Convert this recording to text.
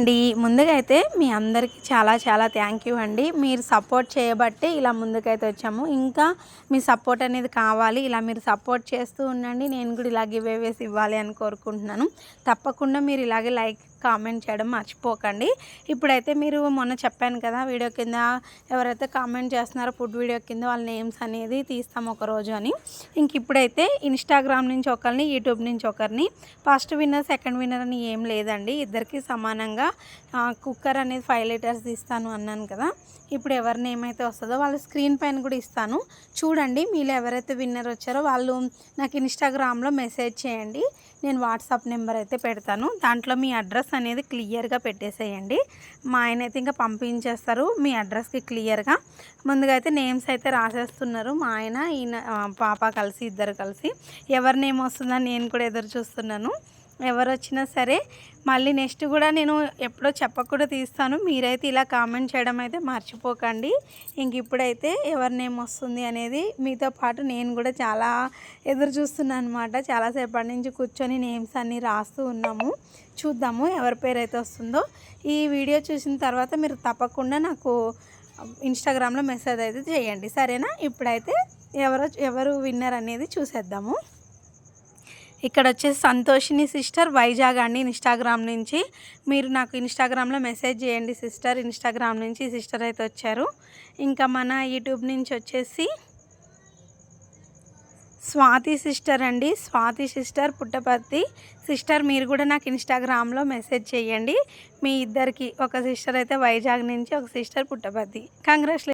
అండి. ముందుగా అయితే మీ అందరికీ చాలా చాలా థ్యాంక్ యూ అండి. మీరు సపోర్ట్ చేయబట్టి ఇలా ముందుకైతే వచ్చాము. ఇంకా మీ సపోర్ట్ అనేది కావాలి. ఇలా మీరు సపోర్ట్ చేస్తూ ఉండండి. నేను కూడా ఇలా గివేవేసి ఇవ్వాలి అని కోరుకుంటున్నాను. తప్పకుండా మీరు ఇలాగే లైక్ కామెంట్ చేయడం మర్చిపోకండి. ఇప్పుడైతే మీరు మొన్న చెప్పాను కదా వీడియో కింద ఎవరైతే కామెంట్ చేస్తున్నారో ఫుడ్ వీడియో కింద వాళ్ళ నేమ్స్ అనేది తీస్తాం ఒకరోజు అని. ఇంక ఇప్పుడైతే ఇన్స్టాగ్రామ్ నుంచి ఒకరిని యూట్యూబ్ నుంచి ఒకరిని ఫస్ట్ విన్నర్ సెకండ్ విన్నర్ అని ఏం లేదండి. ఇద్దరికి సమానంగా కుక్కర్ అనేది ఫైవ్ లీటర్స్ ఇస్తాను అన్నాను కదా. ఇప్పుడు ఎవరి నేమ్ అయితే వస్తుందో వాళ్ళ స్క్రీన్ పైన కూడా ఇస్తాను. చూడండి మీలో ఎవరైతే విన్నర్ వచ్చారో వాళ్ళు నాకు ఇన్స్టాగ్రామ్లో మెసేజ్ చేయండి. నేను వాట్సాప్ నెంబర్ అయితే పెడతాను. దాంట్లో మీ అడ్రస్ అనేది క్లియర్గా పెట్టేసేయండి. మా ఆయన అయితే ఇంకా పంపించేస్తారు మీ అడ్రస్కి క్లియర్గా. ముందుగా అయితే నేమ్స్ అయితే రాసేస్తున్నారు. మా ఆయన ఈయన పాప కలిసి ఇద్దరు కలిసి. ఎవరి నేమ్ వస్తుందని నేను కూడా ఎదురు చూస్తున్నాను. ఎవరు వచ్చినా సరే మళ్ళీ నెక్స్ట్ కూడా నేను ఎప్పుడో చెప్పకుండా తీస్తాను. మీరైతే ఇలా కామెంట్ చేయడం అయితే మర్చిపోకండి. ఇంక ఇప్పుడైతే ఎవరి నేమ్ వస్తుంది అనేది మీతో పాటు నేను కూడా చాలా ఎదురు చూస్తున్నాను అనమాట చాలాసేపటి నుంచి కూర్చొని నేమ్స్ అన్నీ రాస్తూ ఉన్నాము. చూద్దాము ఎవరి పేరు అయితే వస్తుందో. ఈ వీడియో చూసిన తర్వాత మీరు తప్పకుండా నాకు ఇన్స్టాగ్రామ్లో మెసేజ్ అయితే చేయండి. సరేనా? ఇప్పుడైతే ఎవరు ఎవరు విన్నర్ అనేది చూసేద్దాము. ఇక్కడ వచ్చేసి సంతోషిని సిస్టర్ వైజాగ్ అండి ఇన్స్టాగ్రామ్ నుంచి. మీరు నాకు ఇన్స్టాగ్రామ్లో మెసేజ్ చేయండి సిస్టర్. ఇన్స్టాగ్రామ్ నుంచి సిస్టర్ అయితే వచ్చారు. ఇంకా మన యూట్యూబ్ నుంచి వచ్చేసి స్వాతి సిస్టర్ అండి. స్వాతి సిస్టర్ పుట్టపర్తి. సిస్టర్ మీరు కూడా నాకు ఇన్స్టాగ్రామ్లో మెసేజ్ చేయండి. మీ ఇద్దరికి ఒక సిస్టర్ అయితే వైజాగ్ నుంచి ఒక సిస్టర్ పుట్టపర్తి. కంగ్రాచులేషన్